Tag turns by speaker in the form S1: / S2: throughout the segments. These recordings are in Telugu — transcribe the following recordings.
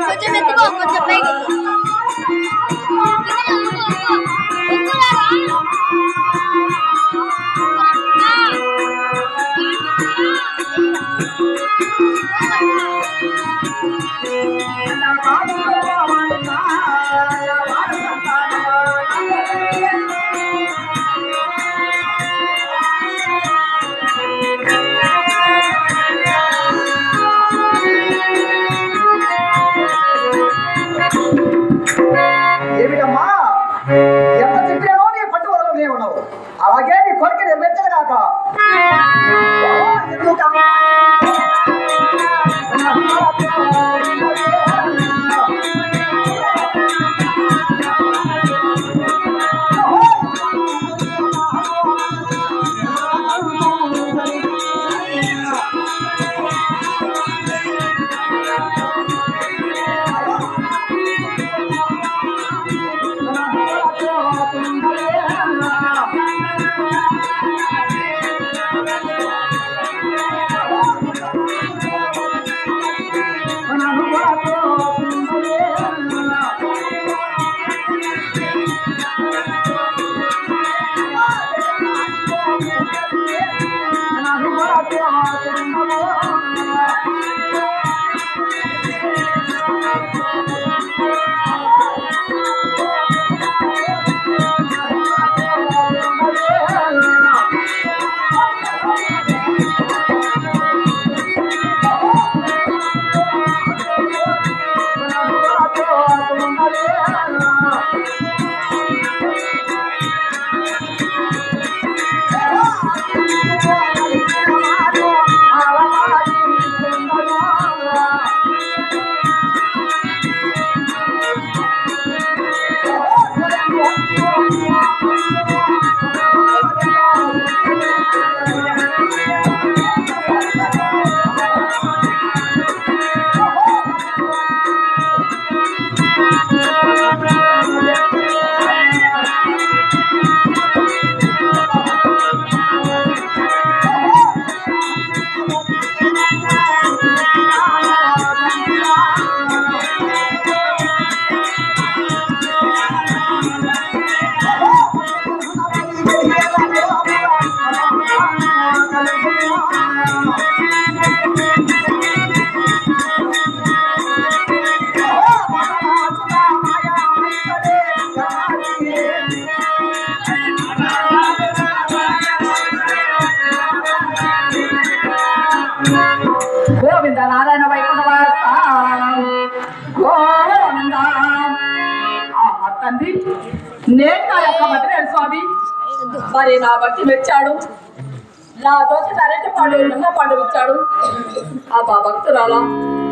S1: కొంచెం ఎత్తుకో కొంచెం పైకి
S2: Yeah. నేను నా యొక్క మధురేడు స్వామి? మరి నా భక్తి మెచ్చాడు. నా దోశ అరటి పండు నిమ్మ పండు ఇచ్చాడు ఆ బా భక్తురాలా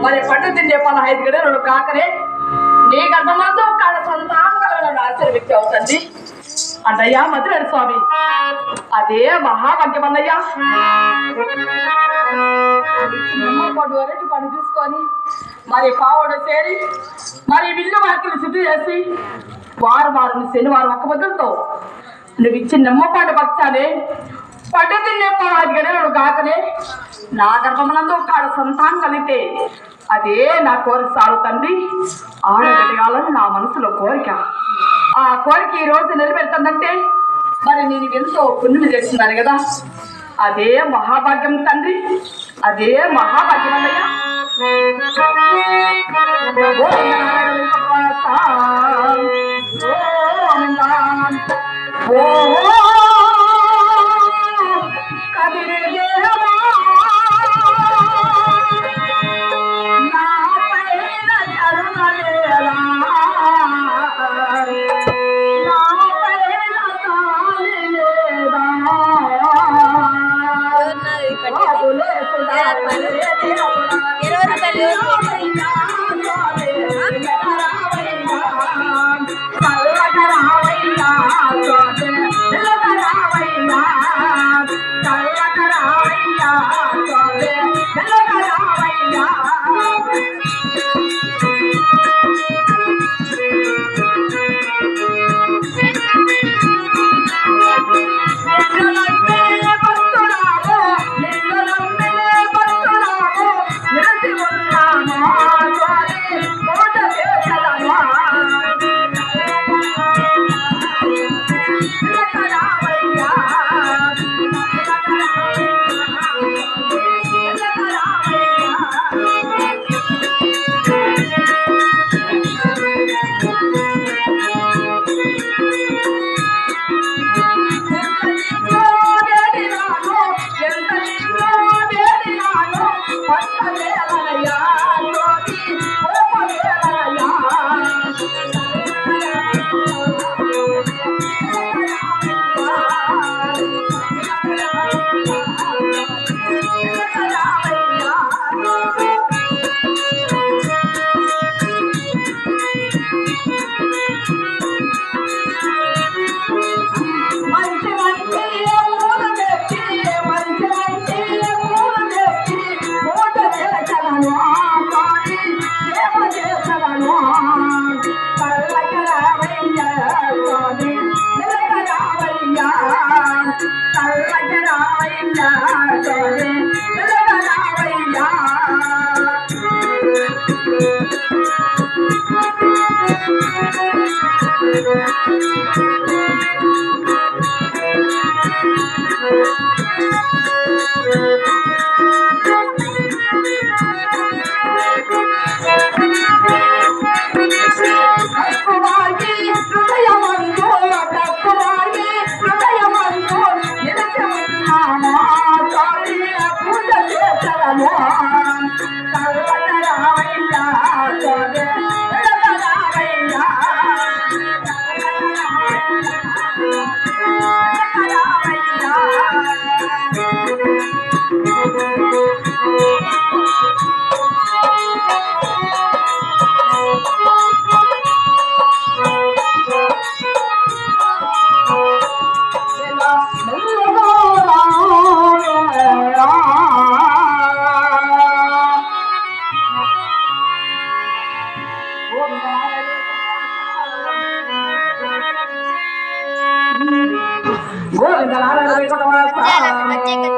S2: మరి పండు తిండే పని ఐదు గడే రెండు కాకరే. నీ గర్భమంతా కాడ సంతానం ఆశీర్వించావు తండ్రి అన్నయ్యా మధురేడు స్వామి. అదే మహాభాగ్యమన్నయ్యా నిమ్మ పండు అరటి పండు తీసుకొని మరి పావుడు చేరి మరి విల్లు వాకిలు శుద్ధి చేసి వారం వారం శనివారం ఒక్క బదులతో నువ్వు ఇచ్చిన నిమ్మ పండు పచ్చాలే పట్టు తిన్నే పది కాకనే నా గర్భమునందు కాడ సంతానం కలిగితే అదే నా కోరిక సాగు తండ్రి. ఆడగలగాలని నా మనసులో కోరిక. ఆ కోరిక ఈ రోజు నిలబెడుతుందంటే మరి నేను ఎంతో పుణ్యం చేస్తున్నాను కదా. అదే మహాభాగ్యం తండ్రి. అదే మహాభాగ్యం అన్నయ్య. Thank you.